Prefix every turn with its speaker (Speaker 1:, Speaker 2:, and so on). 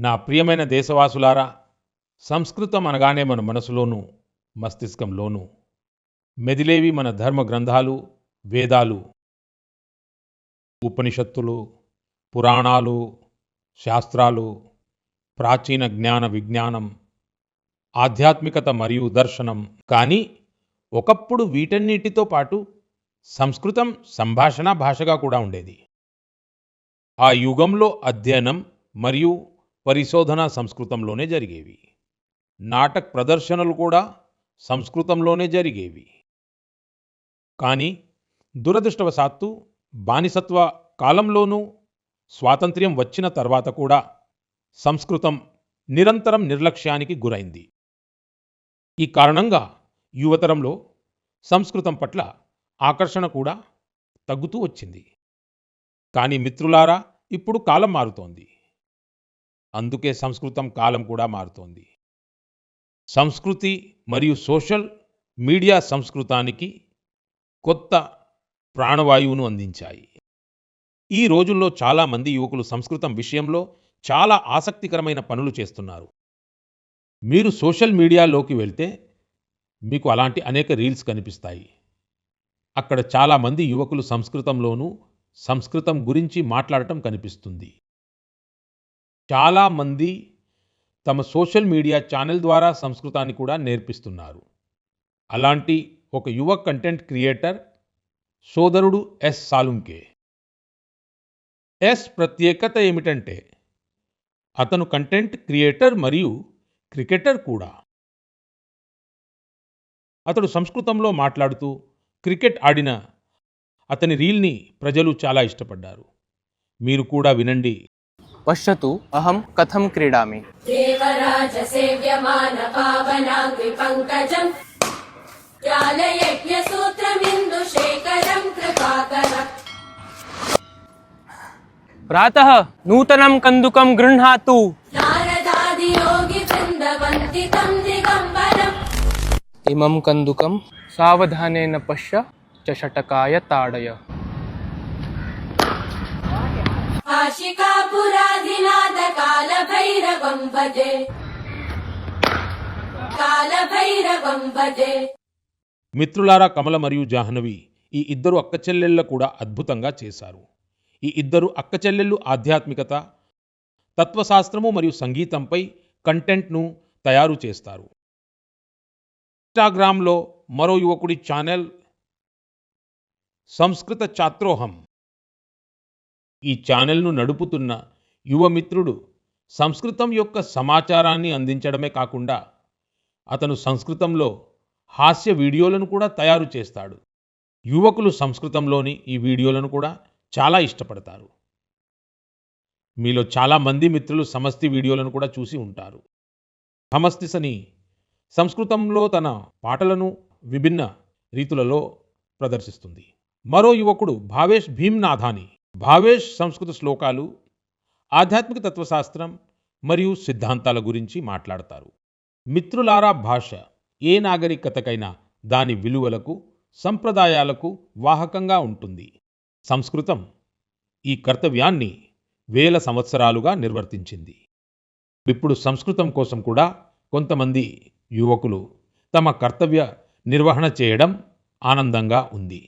Speaker 1: నా ప్రియమైన దేశవాసులారా సంస్కృతం అనగానే మన మనసులోనూ మస్తిష్కంలోనూ మెదిలేవి మన ధర్మ గ్రంథాలు వేదాలు ఉపనిషత్తులు పురాణాలు శాస్త్రాలు ప్రాచీన జ్ఞాన విజ్ఞానం ఆధ్యాత్మికత మరియు దర్శనం. కానీ ఒకప్పుడు వీటన్నిటితో పాటు సంస్కృతం సంభాషణ భాషగా కూడా ఉండేది. ఆ యుగంలో అధ్యయనం మరియు పరిశోధన సంస్కృతంలోనే జరిగేవి. నాటక్ ప్రదర్శనలు కూడా సంస్కృతంలోనే జరిగేవి. కానీ దురదృష్టవశాత్తు బానిసత్వ కాలంలోనూ స్వాతంత్ర్యం వచ్చిన తర్వాత కూడా సంస్కృతం నిరంతరం నిర్లక్ష్యానికి గురైంది. ఈ కారణంగా యువతరంలో సంస్కృతం పట్ల ఆకర్షణ కూడా తగ్గుతూ వచ్చింది. కానీ మిత్రులారా ఇప్పుడు కాలం మారుతోంది. అందుకే సంస్కృతం కాలం కూడా మారుతోంది. సంస్కృతి మరియు సోషల్ మీడియా సంస్కృతానికి కొత్త ప్రాణవాయువును అందించాయి. ఈ రోజుల్లో చాలామంది యువకులు సంస్కృతం విషయంలో చాలా ఆసక్తికరమైన పనులు చేస్తున్నారు. మీరు సోషల్ మీడియాలోకి వెళ్తే మీకు అలాంటి అనేక రీల్స్ కనిపిస్తాయి. అక్కడ చాలామంది యువకులు సంస్కృతంలోనూ సంస్కృతం గురించి మాట్లాడటం కనిపిస్తుంది. చాలామంది తమ సోషల్ మీడియా ఛానల్ ద్వారా సంస్కృతాన్ని కూడా నేర్పిస్తున్నారు. అలాంటి ఒక యువ కంటెంట్ క్రియేటర్ సోదరుడు ఎస్ సాలుంకే. ఎస్ ప్రత్యేకత ఏమిటంటే అతను కంటెంట్ క్రియేటర్ మరియు క్రికెటర్ కూడా. అతడు సంస్కృతంలో మాట్లాడుతూ క్రికెట్ ఆడిన అతని రీల్ని ప్రజలు చాలా ఇష్టపడ్డారు. మీరు కూడా వినండి.
Speaker 2: पश्यतु अहं कथं क्रीडामि
Speaker 3: देवराजसेव्यमानपावनाग्निपङ्कजम् ज्ञानयज्ञसूत्रमिन्दुशेखरम् कृपाकरम्
Speaker 2: प्रातः नूतनं कन्दुकं गृह्णातु
Speaker 3: नारदादियोगिवृन्दवन्दितम् दिगम्बरम्
Speaker 2: इमं कन्दुकं सावधानेन पश्य च षटकाय
Speaker 3: భజే భజే
Speaker 1: మిత్రులారా కమల మరియు జాహ్నవి ఈ ఇద్దరు అక్క చెల్లెళ్ళ కూడా అద్భుతంగా చేశారు. ఈ ఇద్దరు అక్క చెల్లెళ్ళు ఆధ్యాత్మికత తత్వశాస్త్రము మరియు సంగీతంపై కంటెంట్ను తయారు చేస్తారు. ఇన్స్టాగ్రామ్లో మరో యువకుడి ఛానల్ సంస్కృత ఛాత్రోహం ఈ ఛానల్ను నడుపుతున్న యువమిత్రుడు సంస్కృతం యొక్క సమాచారాన్ని అందించడమే కాకుండా అతను సంస్కృతంలో హాస్య వీడియోలను కూడా తయారు చేస్తాడు. యువకులు సంస్కృతంలోని ఈ వీడియోలను కూడా చాలా ఇష్టపడతారు. మీలో చాలా మంది మిత్రులు సమస్తి వీడియోలను కూడా చూసి ఉంటారు. సమస్తిసని సంస్కృతంలో తన పాటలను విభిన్న రీతులలో ప్రదర్శిస్తుంది. మరో యువకుడు భావేష్ భీమ్నాథాని భావేష్ సంస్కృత శ్లోకాలు ఆధ్యాత్మిక తత్వశాస్త్రం మరియు సిద్ధాంతాల గురించి మాట్లాడతారు. మిత్రులారా భాష ఏ నాగరికతకైనా దాని విలువలకు సంప్రదాయాలకు వాహకంగా ఉంటుంది. సంస్కృతం ఈ కర్తవ్యాన్ని వేల సంవత్సరాలుగా నిర్వర్తించింది. ఇప్పుడు సంస్కృతం కోసం కూడా కొంతమంది యువకులు తమ కర్తవ్య నిర్వహణ చేయడం ఆనందంగా ఉంది.